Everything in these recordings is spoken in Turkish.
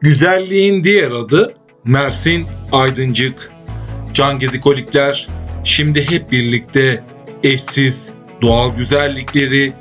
Güzelliğin diğer adı Mersin Aydıncık. Can Gezikolikler şimdi hep birlikte eşsiz doğal güzellikleri,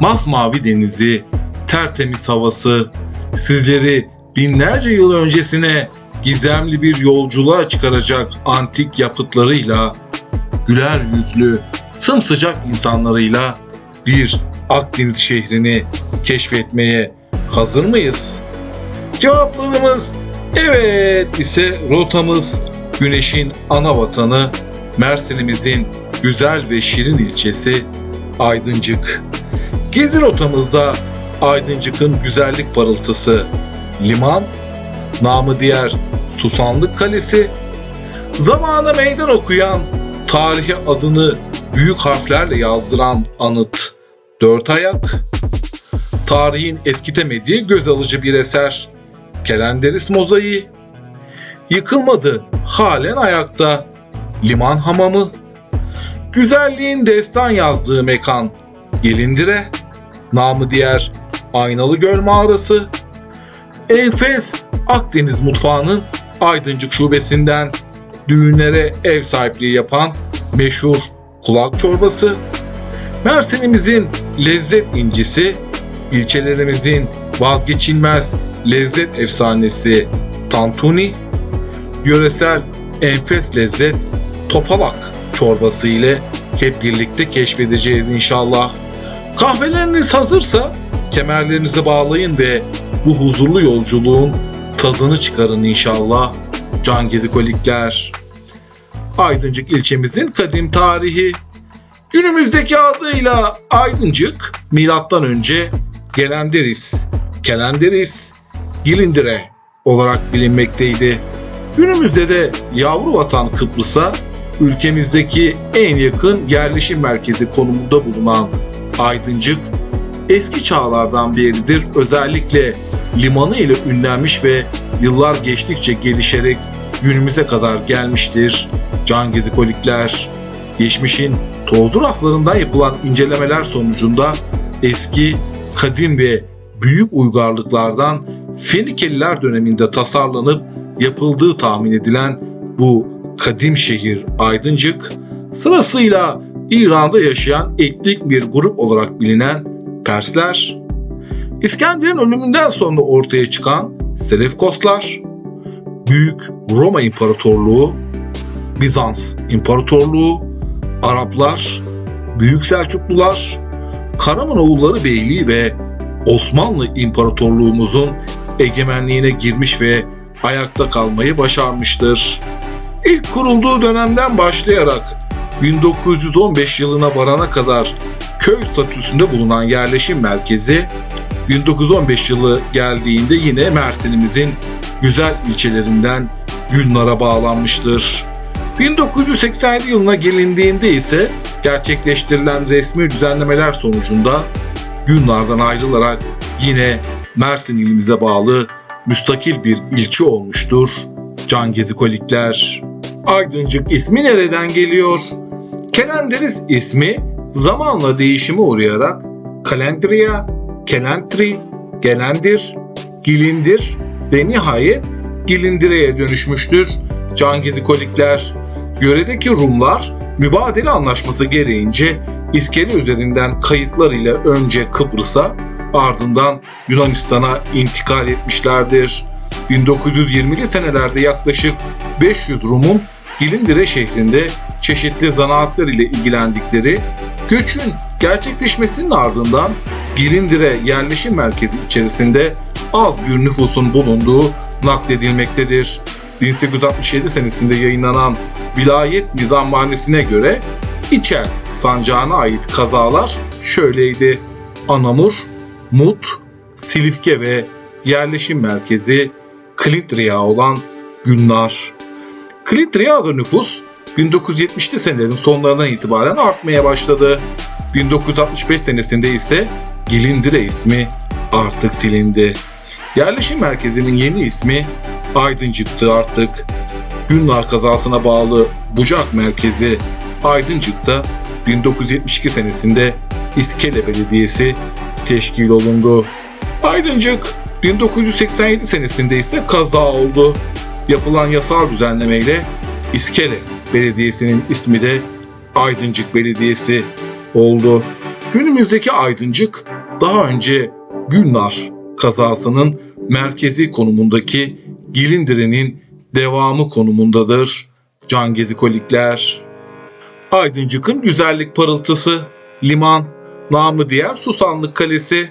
masmavi denizi, tertemiz havası, sizleri binlerce yıl öncesine gizemli bir yolculuğa çıkaracak antik yapıtlarıyla, güler yüzlü, sımsıcak insanlarıyla bir Akdeniz şehrini keşfetmeye hazır mıyız? Cevaplarımız evet ise rotamız Güneş'in ana vatanı Mersin'imizin güzel ve şirin ilçesi Aydıncık. Gezi rotamızda Aydıncık'ın güzellik parıltısı, liman, namı diğer Susanlık Kalesi, zamana meydan okuyan, tarihe adını büyük harflerle yazdıran anıt, dört ayak, tarihin eskitemediği göz alıcı bir eser, Kelenderis mozaiği, yıkılmadı, halen ayakta, liman hamamı, güzelliğin destan yazdığı mekan, Gelindire, namı diğer Aynalı Göl mağarası, Enfes Akdeniz mutfağının Aydıncık şubesinden düğünlere ev sahipliği yapan meşhur kulak çorbası, Mersin'imizin lezzet incisi, ilçelerimizin vazgeçilmez lezzet efsanesi tantuni, yöresel enfes lezzet topalak çorbası ile hep birlikte keşfedeceğiz inşallah. Kahveleriniz hazırsa kemerlerinizi bağlayın ve bu huzurlu yolculuğun tadını çıkarın inşallah. Can Gezikolikler. Aydıncık ilçemizin kadim tarihi. Günümüzdeki adıyla Aydıncık milattan önce Gelenderis, Kelenderis, Gilindire olarak bilinmekteydi. Günümüzde de yavru vatan Kıbrıs'a ülkemizdeki en yakın yerleşim merkezi konumunda bulunan Aydıncık eski çağlardan beridir özellikle limanı ile ünlenmiş ve yıllar geçtikçe gelişerek günümüze kadar gelmiştir. Can Gezikolikler, geçmişin tozlu raflarından yapılan incelemeler sonucunda eski, kadim ve büyük uygarlıklardan Fenikeliler döneminde tasarlanıp yapıldığı tahmin edilen bu kadim şehir Aydıncık sırasıyla İran'da yaşayan etnik bir grup olarak bilinen Persler, İskender'in ölümünden sonra ortaya çıkan Selefkoslar, Büyük Roma İmparatorluğu, Bizans İmparatorluğu, Araplar, Büyük Selçuklular, Karamanoğulları Beyliği ve Osmanlı İmparatorluğumuzun egemenliğine girmiş ve ayakta kalmayı başarmıştır. İlk kurulduğu dönemden başlayarak 1915 yılına varana kadar köy statüsünde bulunan yerleşim merkezi 1915 yılı geldiğinde yine Mersin'imizin güzel ilçelerinden Gülnar'a bağlanmıştır. 1987 yılına gelindiğinde ise gerçekleştirilen resmi düzenlemeler sonucunda Gülnar'dan ayrılarak yine Mersin ilimize bağlı müstakil bir ilçe olmuştur. Can Gezikolikler. Aydıncık ismi nereden geliyor? Kelenderis ismi zamanla değişime uğrayarak Kalendria, Kelentri, Gelendir, Gilindir ve nihayet Gilindire'ye dönüşmüştür. Can Gezikolikler. Yöredeki Rumlar mübadele anlaşması gereğince İskele üzerinden kayıtlar ile önce Kıbrıs'a ardından Yunanistan'a intikal etmişlerdir. 1920'li senelerde yaklaşık 500 Rum'un Gilindire şehrinde çeşitli zanaatlar ile ilgilendikleri, göçün gerçekleşmesinin ardından Gilindire yerleşim merkezi içerisinde az bir nüfusun bulunduğu nakledilmektedir. 1867 senesinde yayınlanan Vilayet Nizamhanesi'ne göre İçer sancağına ait kazalar şöyleydi. Anamur, Mut, Silifke ve yerleşim merkezi Klitriya olan Günlar. Klitriya'da nüfus 1970'li senelerin sonlarından itibaren artmaya başladı. 1965 senesinde ise Gilindire ismi artık silindi. Yerleşim merkezinin yeni ismi Aydıncık'tı artık. Günlar kazasına bağlı Bucak merkezi Aydıncık'ta 1972 senesinde İskele Belediyesi teşkil olundu. Aydıncık 1987 senesinde ise kaza oldu. Yapılan yasal düzenlemeyle İskele Belediyesi'nin ismi de Aydıncık Belediyesi oldu. Günümüzdeki Aydıncık daha önce Gülnar kazasının merkezi konumundaki Gilindire'nin devamı konumundadır. Can Gezikolikler. Aydıncık'ın güzellik parıltısı, liman, namı diğer Susanlık Kalesi.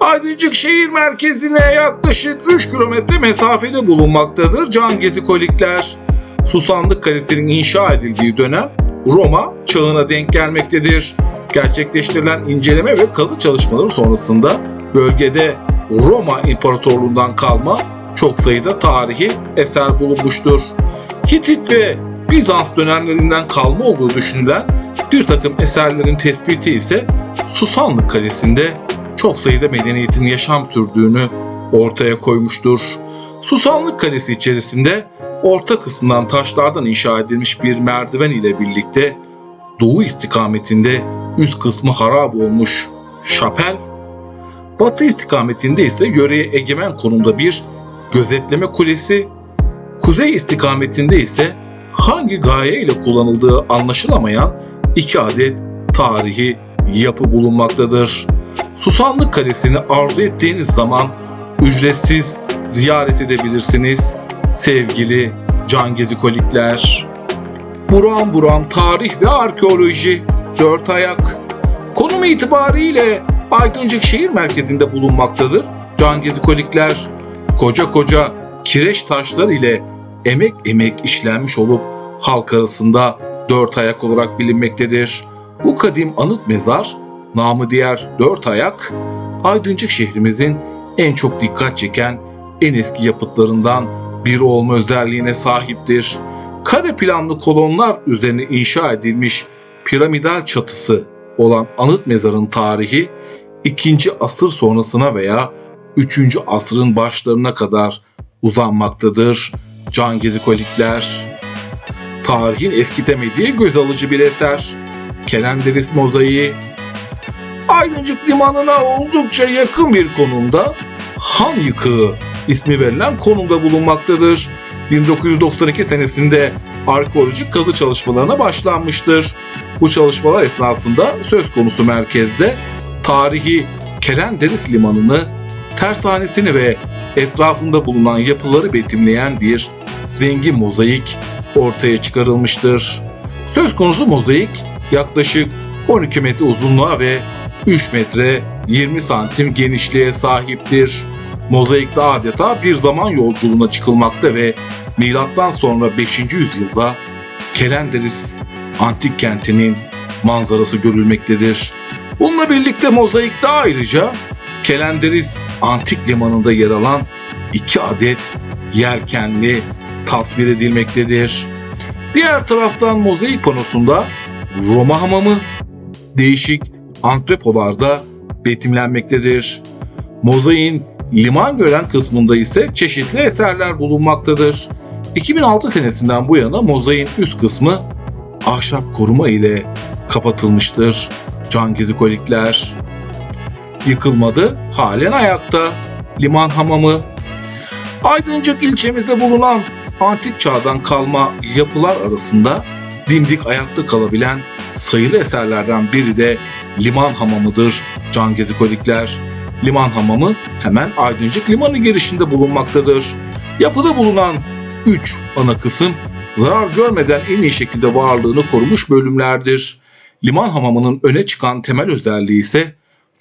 Aydıncık şehir merkezine yaklaşık 3 kilometre mesafede bulunmaktadır Can Gezikolikler. Susanlık Kalesi'nin inşa edildiği dönem Roma çağına denk gelmektedir. Gerçekleştirilen inceleme ve kazı çalışmaları sonrasında bölgede Roma İmparatorluğundan kalma çok sayıda tarihi eser bulunmuştur. Hitit ve Bizans dönemlerinden kalma olduğu düşünülen bir takım eserlerin tespiti ise Susanlık Kalesi'nde çok sayıda medeniyetin yaşam sürdüğünü ortaya koymuştur. Susanlık Kalesi içerisinde orta kısmından taşlardan inşa edilmiş bir merdiven ile birlikte doğu istikametinde üst kısmı harap olmuş şapel, batı istikametinde ise yöreye egemen konumda bir gözetleme kulesi, kuzey istikametinde ise hangi gaye ile kullanıldığı anlaşılamayan iki adet tarihi yapı bulunmaktadır. Susanlık Kalesi'ni arzu ettiğiniz zaman ücretsiz ziyaret edebilirsiniz sevgili can gezikolikler. Buram buram tarih ve arkeoloji dört ayak. Konum itibariyle Aydıncık şehir merkezinde bulunmaktadır. Can gezikolikler koca koca kireç taşlar ile emek emek işlenmiş olup halk arasında dört ayak olarak bilinmektedir. Bu kadim anıt mezar, namı diğer dört ayak, Aydıncık şehrimizin en çok dikkat çeken en eski yapıtlarından biri olma özelliğine sahiptir. Kare planlı kolonlar üzerine inşa edilmiş piramidal çatısı olan anıt mezarın tarihi 2. asır sonrasına veya 3. asrın başlarına kadar uzanmaktadır. Can gezikolikler. Tarihin eskitemediği göz alıcı bir eser. Kelenderis mozaiği. Aydıncık limanına oldukça yakın bir konumda Han yıkığı ismi verilen konumda bulunmaktadır. 1992 senesinde arkeolojik kazı çalışmalarına başlanmıştır. Bu çalışmalar esnasında söz konusu merkezde tarihi Kelenderis Limanı'nı, tersanesini ve etrafında bulunan yapıları betimleyen bir zengin mozaik ortaya çıkarılmıştır. Söz konusu mozaik yaklaşık 12 metre uzunluğa ve 3 metre 20 santim genişliğe sahiptir. Mozaikte adeta bir zaman yolculuğuna çıkılmakta ve milattan sonra 5. yüzyılda Kelenderis antik kentinin manzarası görülmektedir. Bununla birlikte mozaikte ayrıca Kelenderis antik limanında yer alan iki adet yelkenli tasvir edilmektedir. Diğer taraftan mozaik panosunda Roma hamamı değişik antrepolarda betimlenmektedir. Mozaiğin liman gören kısmında ise çeşitli eserler bulunmaktadır. 2006 senesinden bu yana mozaiğin üst kısmı ahşap koruma ile kapatılmıştır. Can gezikolikler yıkılmadı, halen ayakta. Liman hamamı Aydıncık ilçemizde bulunan antik çağdan kalma yapılar arasında dimdik ayakta kalabilen sayılı eserlerden biri de liman hamamıdır can gezikolikler. Liman hamamı hemen Aydıncık limanı girişinde bulunmaktadır. Yapıda bulunan 3 ana kısım zarar görmeden en iyi şekilde varlığını korumuş bölümlerdir. Liman hamamının öne çıkan temel özelliği ise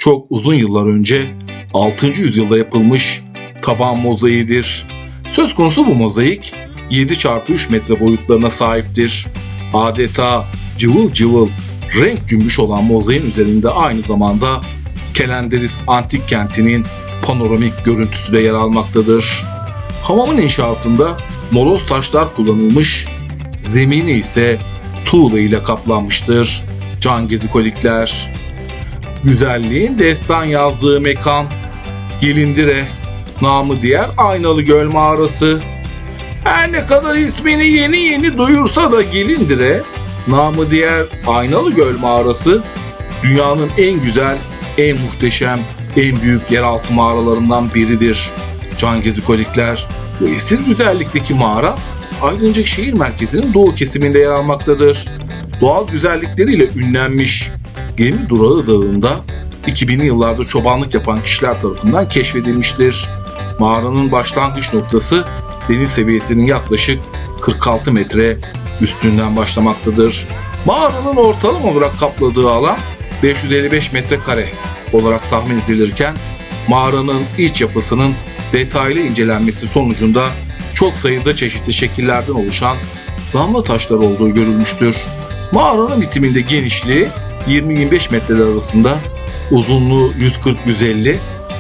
çok uzun yıllar önce 6. yüzyılda yapılmış taban mozaiğidir. Söz konusu bu mozaik 7 çarpı 3 metre boyutlarına sahiptir. Adeta cıvıl cıvıl renk cümbüş olan mozaiğin üzerinde aynı zamanda Kelenderis antik kentinin panoramik görüntüsü de yer almaktadır. Hamamın inşasında moloz taşlar kullanılmış, zemini ise tuğla ile kaplanmıştır. Can gezikolikler. Güzelliğin destan yazdığı mekan, Gelindire, namı diğer Aynalı Göl mağarası. Her ne kadar ismini yeni yeni duyursa da Gelindire, namı diğer Aynalı Göl mağarası, dünyanın en güzel, en muhteşem en büyük yeraltı mağaralarından biridir. Can Gezikolikler, bu esir güzellikteki mağara Aydıncık şehir merkezinin doğu kesiminde yer almaktadır. Doğal güzellikleriyle ünlenmiş Gemi Durağı Dağı'nda 2000'li yıllarda çobanlık yapan kişiler tarafından keşfedilmiştir. Mağaranın başlangıç noktası deniz seviyesinin yaklaşık 46 metre üstünden başlamaktadır. Mağaranın ortalama olarak kapladığı alan 555 metrekare olarak tahmin edilirken mağaranın iç yapısının detaylı incelenmesi sonucunda çok sayıda çeşitli şekillerden oluşan damla taşlar olduğu görülmüştür. Mağaranın bitiminde genişliği 20-25 metreler arasında, uzunluğu 140-150,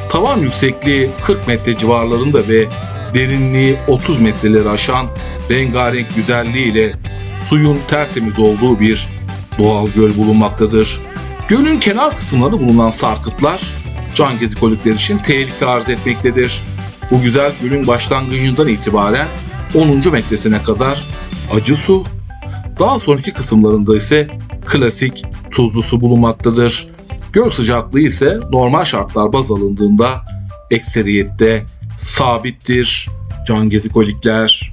tavan yüksekliği 40 metre civarlarında ve derinliği 30 metreleri aşan rengarenk güzelliğiyle suyun tertemiz olduğu bir doğal göl bulunmaktadır. Gölün kenar kısımları bulunan sarkıtlar can gezikolikler için tehlike arz etmektedir. Bu güzel gölün başlangıcından itibaren 10. metresine kadar acı su, daha sonraki kısımlarında ise klasik tuzlu su bulunmaktadır. Göl sıcaklığı ise normal şartlar baz alındığında ekseriyette sabittir. Can gezikolikler.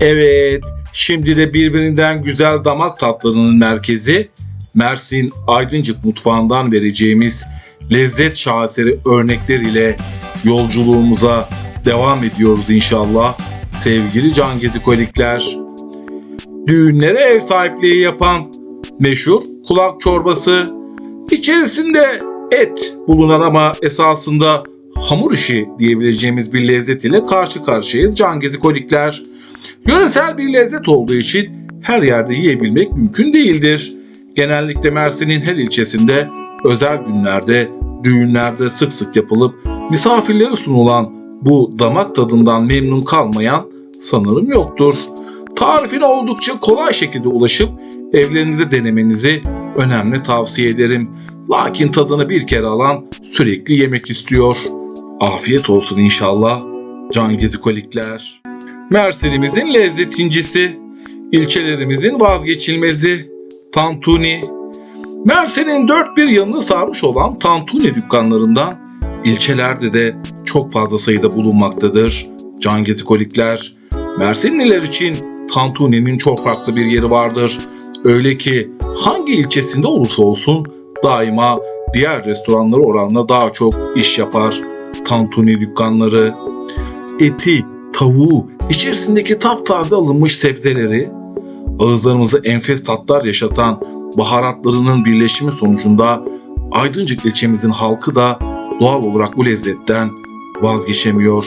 Evet, şimdi de birbirinden güzel damak tatlarının merkezi Mersin Aydıncık mutfağından vereceğimiz lezzet şaheseri örnekler ile yolculuğumuza devam ediyoruz inşallah. Sevgili can gezikolikler. Düğünlere ev sahipliği yapan meşhur kulak çorbası. İçerisinde et bulunan ama esasında hamur işi diyebileceğimiz bir lezzet ile karşı karşıyayız can gezikolikler. Yöresel bir lezzet olduğu için her yerde yiyebilmek mümkün değildir. Genellikle Mersin'in her ilçesinde özel günlerde, düğünlerde sık sık yapılıp misafirlere sunulan bu damak tadından memnun kalmayan sanırım yoktur. Tarifine oldukça kolay şekilde ulaşıp evlerinizde denemenizi önemli tavsiye ederim. Lakin tadını bir kere alan sürekli yemek istiyor. Afiyet olsun inşallah. Can gezikolikler. Mersin'imizin lezzetincisi, ilçelerimizin vazgeçilmezi, Tantuni. Mersin'in dört bir yanını sarmış olan Tantuni dükkanlarından ilçelerde de çok fazla sayıda bulunmaktadır. Can gezikolikler. Mersinliler için Tantuni'nin çok farklı bir yeri vardır. Öyle ki hangi ilçesinde olursa olsun daima diğer restoranlara oranla daha çok iş yapar. Tantuni dükkanları. Eti, tavuğu, içerisindeki taptaze alınmış sebzeleri, ağızlarımıza enfes tatlar yaşatan baharatlarının birleşimi sonucunda Aydıncık ilçemizin halkı da doğal olarak bu lezzetten vazgeçemiyor.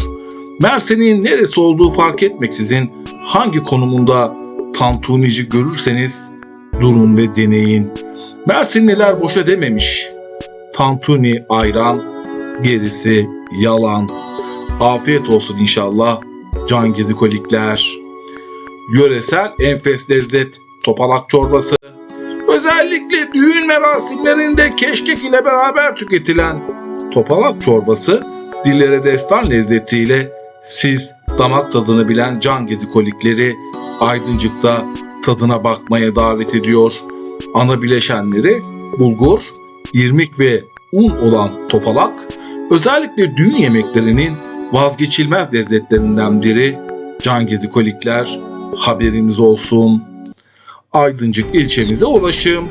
Mersin'in neresi olduğu fark etmeksizin hangi konumunda tantunici görürseniz durun ve deneyin. Mersinliler boşa dememiş. Tantuni ayran, gerisi yalan. Afiyet olsun inşallah can gezikolikler. Yöresel enfes lezzet topalak çorbası. Özellikle düğün merasimlerinde keşkek ile beraber tüketilen topalak çorbası dillere destan lezzetiyle siz damak tadını bilen can gezikolikleri Aydıncık'ta tadına bakmaya davet ediyor. Ana bileşenleri bulgur, irmik ve un olan topalak özellikle düğün yemeklerinin vazgeçilmez lezzetlerinden biri. Can gezikolikler haberiniz olsun. Aydıncık ilçemize ulaşım.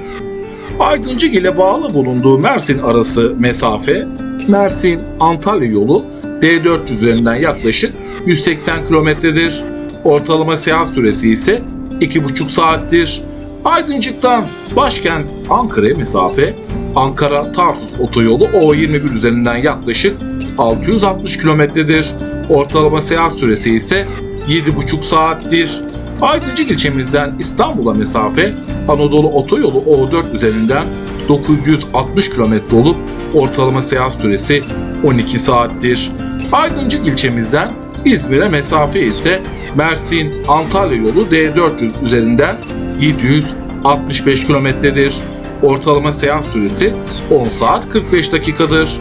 Aydıncık ile bağlı bulunduğu Mersin arası mesafe Mersin-Antalya yolu D400 üzerinden yaklaşık 180 kilometredir. Ortalama seyahat süresi ise 2,5 saattir. Aydıncık'tan başkent Ankara'ya mesafe Ankara-Tarsus otoyolu O21 üzerinden yaklaşık 660 kilometredir. Ortalama seyahat süresi ise 7,5 saattir. Aydıncık ilçemizden İstanbul'a mesafe Anadolu otoyolu O4 üzerinden 960 kilometre olup ortalama seyahat süresi 12 saattir. Aydıncık ilçemizden İzmir'e mesafe ise Mersin Antalya yolu D400 üzerinden 765 kilometredir. Ortalama seyahat süresi 10 saat 45 dakikadır.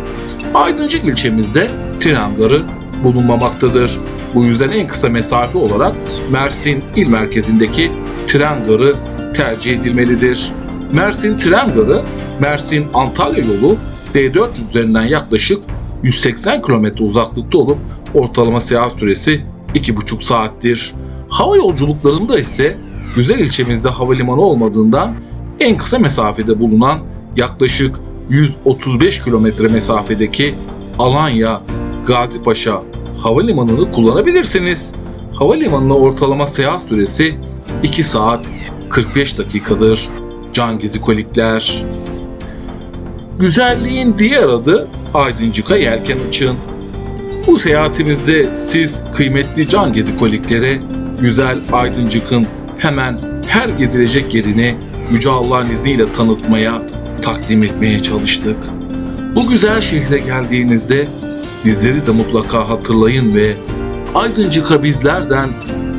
Aydıncık ilçemizde tren garı bulunmamaktadır. Bu yüzden en kısa mesafe olarak Mersin il merkezindeki tren garı tercih edilmelidir. Mersin tren garı Mersin Antalya yolu D400 üzerinden yaklaşık 180 kilometre uzaklıkta olup ortalama seyahat süresi 2,5 saattir. Hava yolculuklarında ise güzel ilçemizde havalimanı olmadığından en kısa mesafede bulunan yaklaşık 135 kilometre mesafedeki Alanya Gazipaşa Havalimanı'nı kullanabilirsiniz. Havalimanına ortalama seyahat süresi 2 saat 45 dakikadır. Can Gezikolikler. Güzelliğin diğer adı Aydıncık'a yelken açın. Bu seyahatimizde siz kıymetli can gezikoliklere güzel Aydıncık'ın hemen her gezilecek yerini Yüce Allah'ın izniyle tanıtmaya, takdim etmeye çalıştık. Bu güzel şehre geldiğinizde bizleri de mutlaka hatırlayın ve Aydıncık'a bizlerden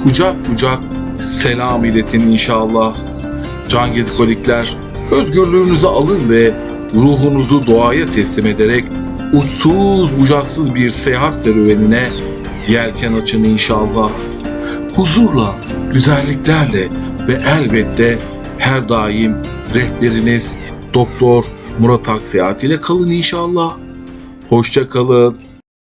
kucak kucak selam iletin inşallah. Can gezikolikler özgürlüğünüzü alın ve ruhunuzu doğaya teslim ederek uçsuz bucaksız bir seyahat serüvenine yelken açın inşallah. Huzurla, güzelliklerle ve elbette her daim rehberiniz Doktor Murat Aksiyat ile kalın inşallah. Hoşça kalın,